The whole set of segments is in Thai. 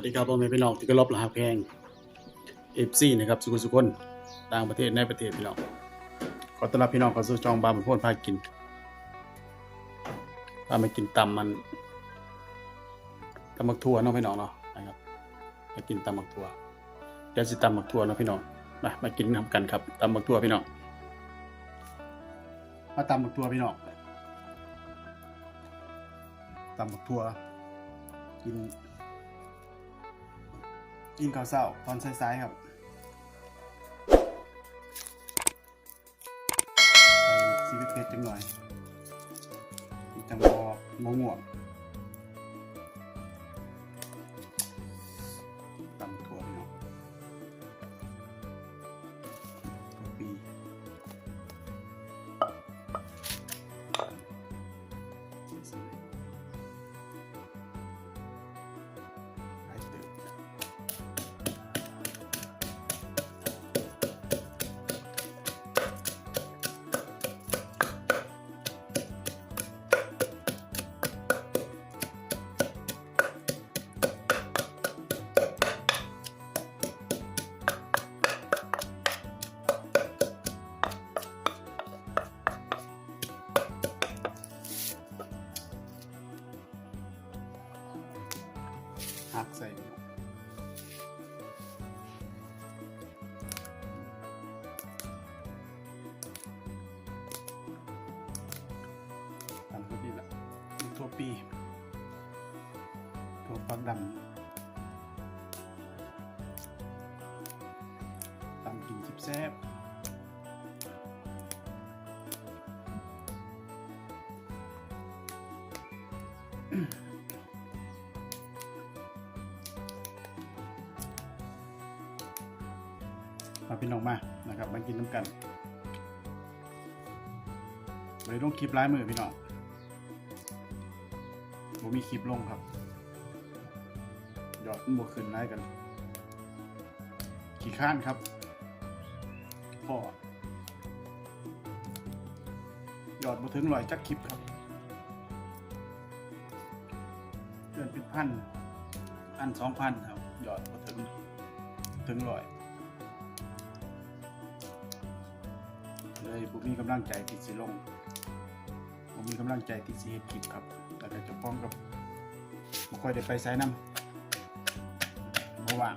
วัสดีครับพ่อแม่พี่น้องที่เคารพและฮักแพงเอฟซีนะครับสุขุมสุคนต่างประเทศในประเทศพี่น้องขอต้อนรับพี่น้องเข้าสู่ช่องบาร์มันพ่นพากินพามากินตำมันตำมักทั่วเนาะพี่น้องเนาะนะครับมากินตำมักทั่วเดี๋ยวสิตำมักทั่วเนาะพี่น้องมามากินนำกันครับตำมักทั่วพี่น้องมาตำมักทั่วพี่น้องตำมักทั่วกิน กินข้าวเช้าตอนสายๆครับใส่ซีวิตเพชรจังหน่อยจังบองง่วง ปีตัวฟักดำตำกินจิบแซ่บมาพี่น้องมา นะครับ มากินน้ำกันเลยลงคลิปร้ายมือพี่น้อง ผมมีคลิปลงครับยอดมันบวกขึ้นได้กัน ขี่ข้านครับพ่อยอดมาถึงร้อยจักคลิปครับเดือนเป็นพันอันสองพันครับยอดมาถึงถึงร้อยเลยผมมีกำลังใจที่สิลง ผมมีกำลังใจที่สิเฮ็ดคลิปครับแต่ก็จะพ้องกับบ่ค่อยได้ไปไสน้ำบ่ว่าง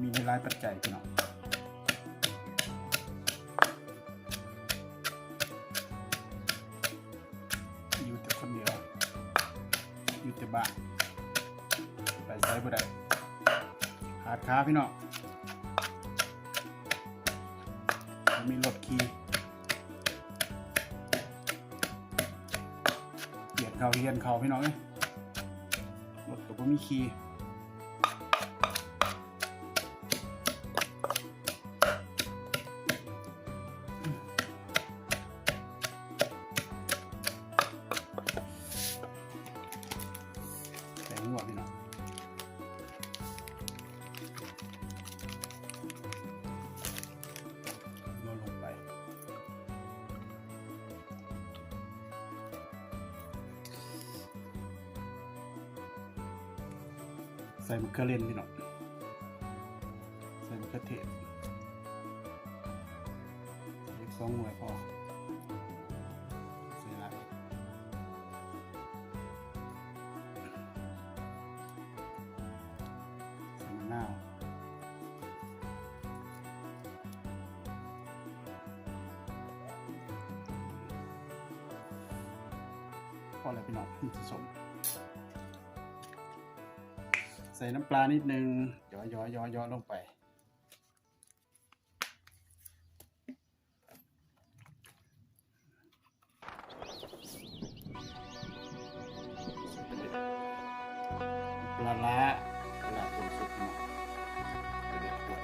มีหลายปัจจัยพี่น้องอยู่แต่คนเดียวอยู่แต่บ้านไปไสบ่ได้ขาดขาพี่น้อง เขาเฮียนเขาพี่น้องเอ้ยรถตก็มีขี่ ใส่มะเขือเล่นพี่น้องใส่มะเขือเทศเล็กสองหน่วยพอใส่ละใส่มะนาวพอแล้วพี่น้องนี่ผสม ใส่น้ำปลานิดนึงย้อยย้อยย้อยย้อลงไป ปลาละปลาตัวสุกมาไปเด็ดขวด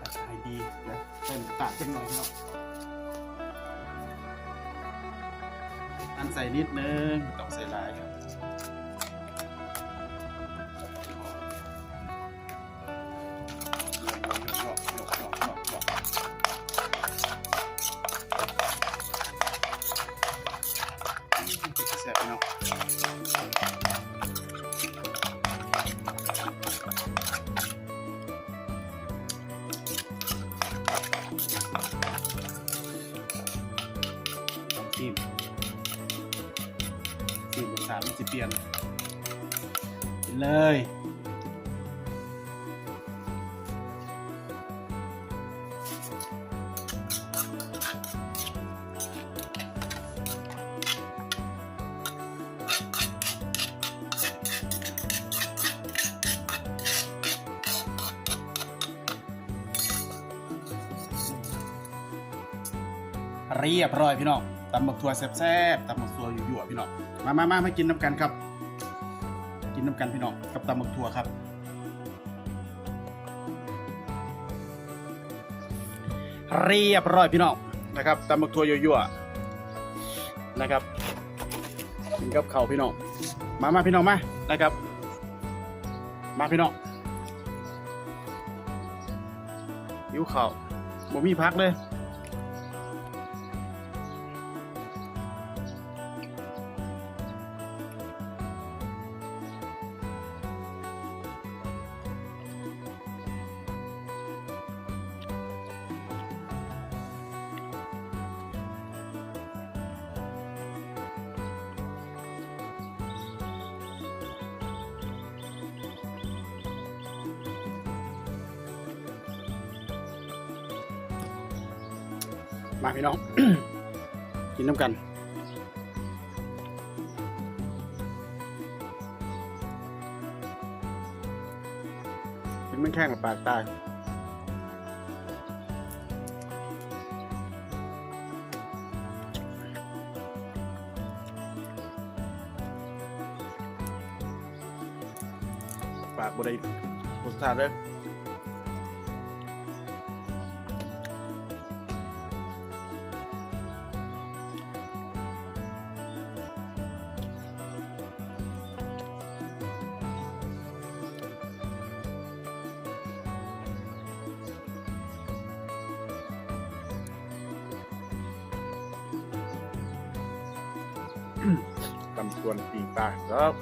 ตัดให้ดีนะเต้นตัดขึ้นหน่อยเนาะ ใส่นิดนึงต้องใส่ลายครับทีมามันจะเปลี่ยนเลยเรียบร้อยพี่น้อง ตำบักถั่วแซ่บๆตำบักถั่วยั่วๆพี่น้องมามามามากินน้ำกันครับ กินน้ำกันพี่น้องกับตำบักถั่วครับเรียบร้อยพี่น้องนะครับตำบักถั่วยั่วๆนะครับกินกับข้าวพี่น้องมามาพี่น้องมานะครับ มาพี่น้องหิวข้าวบ่มีพักเลย มาพี่น้อง กินน้ำกันกินไม่แข้งกับปากตายปากบได้รสชาติเลย ตำส่วนปีกปลาครับ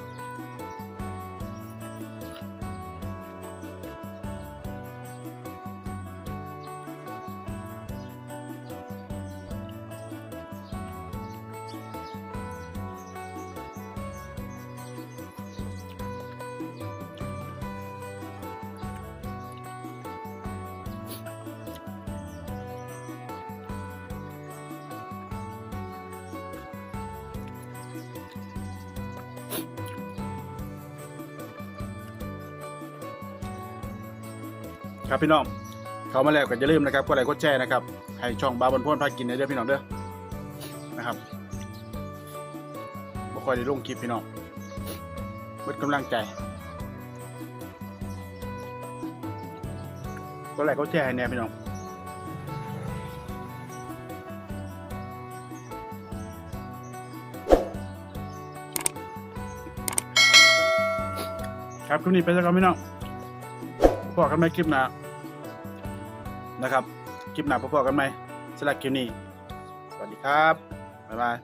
ครับพี่น้องเขามาแล้วก็อย่าลืมนะครับกดไลค์กดแชร์นะครับให้ช่องบาบนพ่นพากินในเด้อพี่น้องเด้อนะครับบ่ค่อยได้ลงคลิปพี่น้องเบิดกำลังใจกดไลค์กดแชร์ให้แน่พี่น้องครับคลิปนี้ไปแล้วครับพี่น้อง พบกันไหมคลิปหน้านะครับ คลิปหน้าพบกันไหมสำหรับคลิปนี้ สวัสดีครับ บ๊ายบาย